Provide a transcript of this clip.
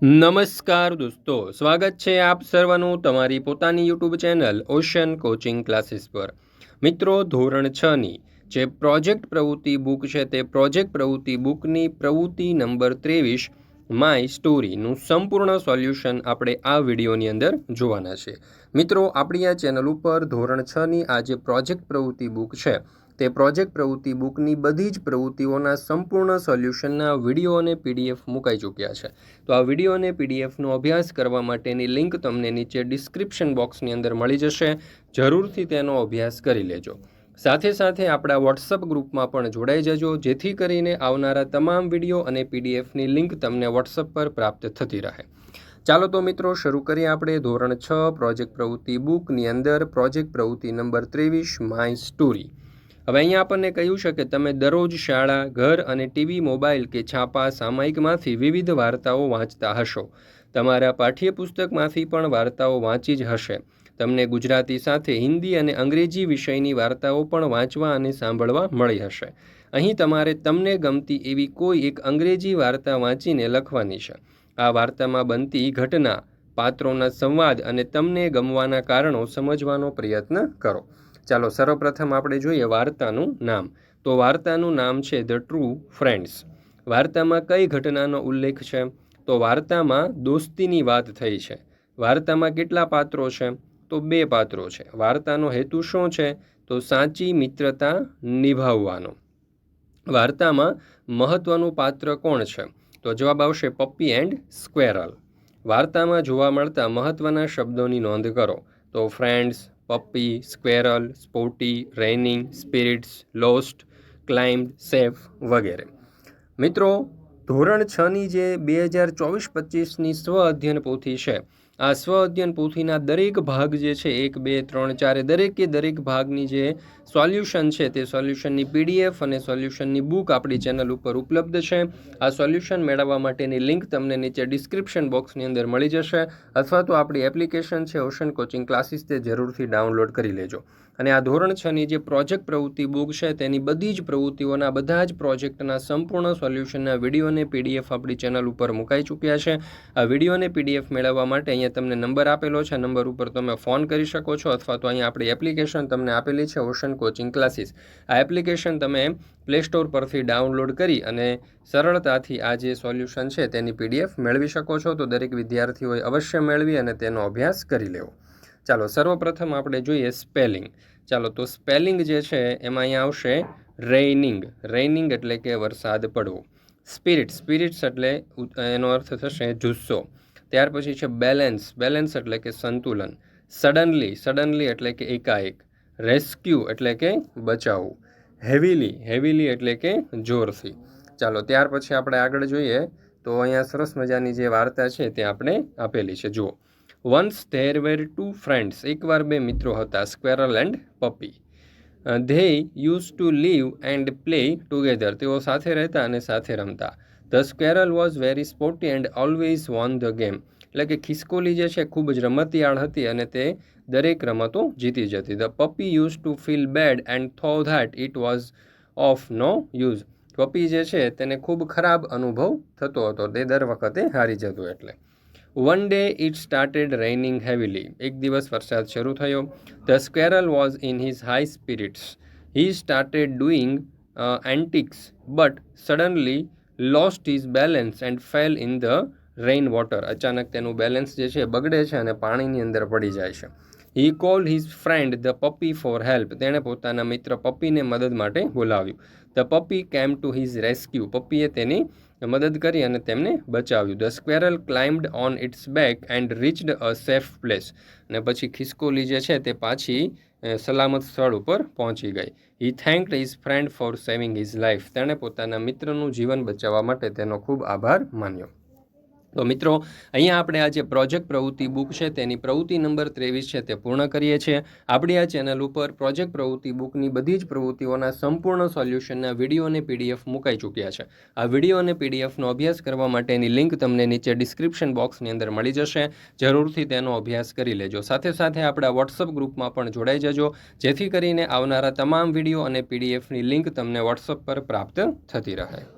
નમસ્કાર દોસ્તો, સ્વાગત છે આપ સર્વનું તમારી પોતાની YouTube channel ocean coaching classes પર. મિત્રો, ધોરણ છની જે પ્રોજેક્ટ પ્રવૃત્તિ બુક છે તે પ્રોજેક્ટ પ્રવૃત્તિ બુકની પ્રવૃત્તિ નંબર ત્રેવીસ માય સ્ટોરીનું સંપૂર્ણ સોલ્યુશન આપણે આ વિડીયોની અંદર જોવાના છે. મિત્રો, આપણી આ ચેનલ ઉપર ધોરણ છની આ જે પ્રોજેક્ટ પ્રવૃત્તિ બુક છે તે પ્રોજેક્ટ પ્રવૃત્તિ બુકની બધી જ પ્રવૃત્તિઓના સંપૂર્ણ સોલ્યુશનના વીડિયો અને પીડીએફ મુકાઈ ચૂક્યા છે. તો આ વીડિયો અને પીડીએફનો અભ્યાસ કરવા માટેની લિંક તમને નીચે ડિસ્ક્રિપ્શન બોક્સની અંદર મળી જશે. જરૂરથી તેનો અભ્યાસ કરી લેજો. સાથે સાથે આપણા વોટ્સઅપ ગ્રુપમાં પણ જોડાઈ જજો, જેથી કરીને આવનારા તમામ વીડિયો અને પીડીએફની લિંક તમને વોટ્સઅપ પર પ્રાપ્ત થતી રહે. ચાલો તો મિત્રો, શરૂ કરીએ આપણે ધોરણ છ પ્રોજેક્ટ પ્રવૃત્તિ બુકની અંદર. પ્રોજેક્ટ પ્રવૃત્તિ નંબર ત્રેવીસ, માય સ્ટોરી. હવે અહીંયા આપણને કહ્યું છે કે તમે દરરોજ શાળા, ઘર અને ટીવી, મોબાઈલ કે છાપા સામાયિકમાંથી વિવિધ વાર્તાઓ વાંચતા હશો. તમારા પાઠ્યપુસ્તકમાંથી પણ વાર્તાઓ વાંચી જ હશે. તમને ગુજરાતી સાથે હિન્દી અને અંગ્રેજી વિષયની વાર્તાઓ પણ વાંચવા અને સાંભળવા મળી હશે. અહીં તમારે તમને ગમતી એવી કોઈ એક અંગ્રેજી વાર્તા વાંચીને લખવાની છે. આ વાર્તામાં બનતી ઘટના, પાત્રોના સંવાદ અને તમને ગમવાના કારણો સમજવાનો પ્રયત્ન કરો. ચાલો સર્વપ્રથમ આપણે જોઈએ વાર્તાનું નામ. તો વાર્તાનું નામ છે ધ ટ્રુ ફ્રેન્ડ્સ વાર્તામાં કઈ ઘટનાનો ઉલ્લેખ છે? તો વાર્તામાં દોસ્તીની વાત થઈ છે. વાર્તામાં કેટલા પાત્રો છે? તો બે પાત્રો છે. વાર્તાનો હેતુ શું છે? તો સાચી મિત્રતા નિભાવવાનો. વાર્તામાં મહત્ત્વનું પાત્ર કોણ છે? તો જવાબ આવશે પપ્પી એન્ડ સ્ક્વેરલ. વાર્તામાં જોવા મળતા મહત્ત્વના શબ્દોની નોંધ કરો. તો friends puppy squirrel spotty raining spirits lost climb safe વગેરે. મિત્રો, ધોરણ છની જે બે હજાર ચોવીસ પચીસની સ્વ અધ્યયન પોથી છે આ સ્વ અધ્યયન પોથીના દરેક ભાગ જે છે, એક, બે, ત્રણ, ચારે, દરેકે દરેક ભાગની જે સોલ્યુશન છે, તે સોલ્યુશનની પીડીએફ અને સોલ્યુશનની બુક આપણી ચેનલ ઉપર ઉપલબ્ધ છે. આ સોલ્યુશન મેળવવા માટેની લિંક તમને નીચે ડિસ્ક્રિપ્શન બોક્સની અંદર મળી જશે અથવા તો આપણી એપ્લિકેશન છે ઓશન કોચિંગ ક્લાસીસ તે જરૂરથી ડાઉનલોડ કરી લેજો. અને આ ધોરણ છની જે પ્રોજેક્ટ પ્રવૃત્તિ બુક છે, તેની બધી જ પ્રવૃત્તિઓના બધા જ પ્રોજેક્ટના સંપૂર્ણ સોલ્યુશનના વિડીયોને પીડીએફ આપણી ચેનલ ઉપર મુકાઈ ચૂક્યા છે. આ વિડીયોને પીડીએફ મેળવવા માટે અહીંયા તમને નંબર આપેલો છે. નંબર ઉપર તમે ફોન કરી શકો છો અથવા તો અહીંયા આપણી એપ્લિકેશન તમને આપેલી છે, ઓશન કોચિંગ ક્લાસીસ. આ એપ્લિકેશન તમે પ્લે સ્ટોર પરથી ડાઉનલોડ કરી અને સરળતાથી આ જે સોલ્યુશન છે તેની પીડીએફ મેળવી શકો છો. તો દરેક વિદ્યાર્થીઓએ અવશ્ય મેળવી અને તેનો અભ્યાસ કરી લેવો. ચાલો, સર્વપ્રથમ આપણે જોઈએ સ્પેલિંગ. ચાલો, તો સ્પેલિંગ જે છે એમાં અહીંયા આવશે રેઇનિંગ. રેઇનિંગ એટલે કે વરસાદ પડવો. સ્પિરિટ સ્પિરિટ્સ એટલે એનો અર્થ થશે જુસ્સો. ત્યાર પછી છે બેલેન્સ બેલેન્સ એટલે કે સંતુલન. સડનલી સડનલી એટલે કે એકાએક. રેસ્ક્યુ એટલે કે બચાવવું. હેવીલી હેવીલી એટલે કે જોરથી. ચાલો, ત્યાર પછી આપણે આગળ જોઈએ તો અહીંયા સરસ મજાની જે વાર્તા છે તે આપણે આપેલી છે. જુઓ. Once there were two friends એકવાર બે મિત્રો હતા. Squirrel and puppy they use to live and play together તેઓ સાથે રહેતા અને સાથે રમતા. The squirrel was very sporty and always won the game એટલે કે ખિસકોલી જે છે, ખૂબ જ રમતિયાળ હતી અને તે દરેક રમતો જીતી જતી. The puppy use to feel bad and though that it was of no use puppy જે છે, તેને ખૂબ ખરાબ અનુભવ થતો હતો. તે દર વખતે હારી જતું એટલે. One day it started raining heavily એક દિવસ વરસાદ શરૂ થયો. The squirrel was in his high spirits he started doing antics but suddenly lost his balance and fell in the rain water અચાનક તેનું બેલેન્સ જે છે બગડે છે અને પાણીની અંદર પડી જાય છે. He call his friend the puppy for help તેણે પોતાના મિત્ર પપ્પીને મદદ માટે બોલાવ્યું. The puppy came to his rescue પપ્પીએ તેની મદદ કરી અને તેમને બચાવ્યું. The squirrel climbed on its back and reached a safe place અને પછી ખિસકોલી જે છે તે પાછી સલામત સ્થળ ઉપર પહોંચી ગઈ. He thanked his friend for saving his life તેણે પોતાના મિત્રનું જીવન બચાવવા માટે તેનો ખૂબ આભાર માન્યો. તો મિત્રો, અહીંયા આપણે આ જે પ્રોજેક્ટ પ્રવૃત્તિ બુક છે, તેની પ્રવૃત્તિ નંબર ત્રેવીસ છે, તે પૂર્ણ કરીએ છીએ. આપણી આ ચેનલ ઉપર પ્રોજેક્ટ પ્રવૃત્તિ બુકની બધી જ પ્રવૃત્તિઓના સંપૂર્ણ સોલ્યુશનના વીડિયો અને પીડીએફ મુકાઈ ચૂક્યા છે. આ વીડિયો અને પીડીએફનો અભ્યાસ કરવા માટેની લિંક તમને નીચે ડિસ્ક્રિપ્શન બોક્સની અંદર મળી જશે. જરૂરથી તેનો અભ્યાસ કરી લેજો. સાથે સાથે આપણા વોટ્સઅપ ગ્રુપમાં પણ જોડાઈ જજો. જેથી કરીને આવનારા તમામ વીડિયો અને પીડીએફની લિંક તમને વોટ્સઅપ પર પ્રાપ્ત થતી રહે.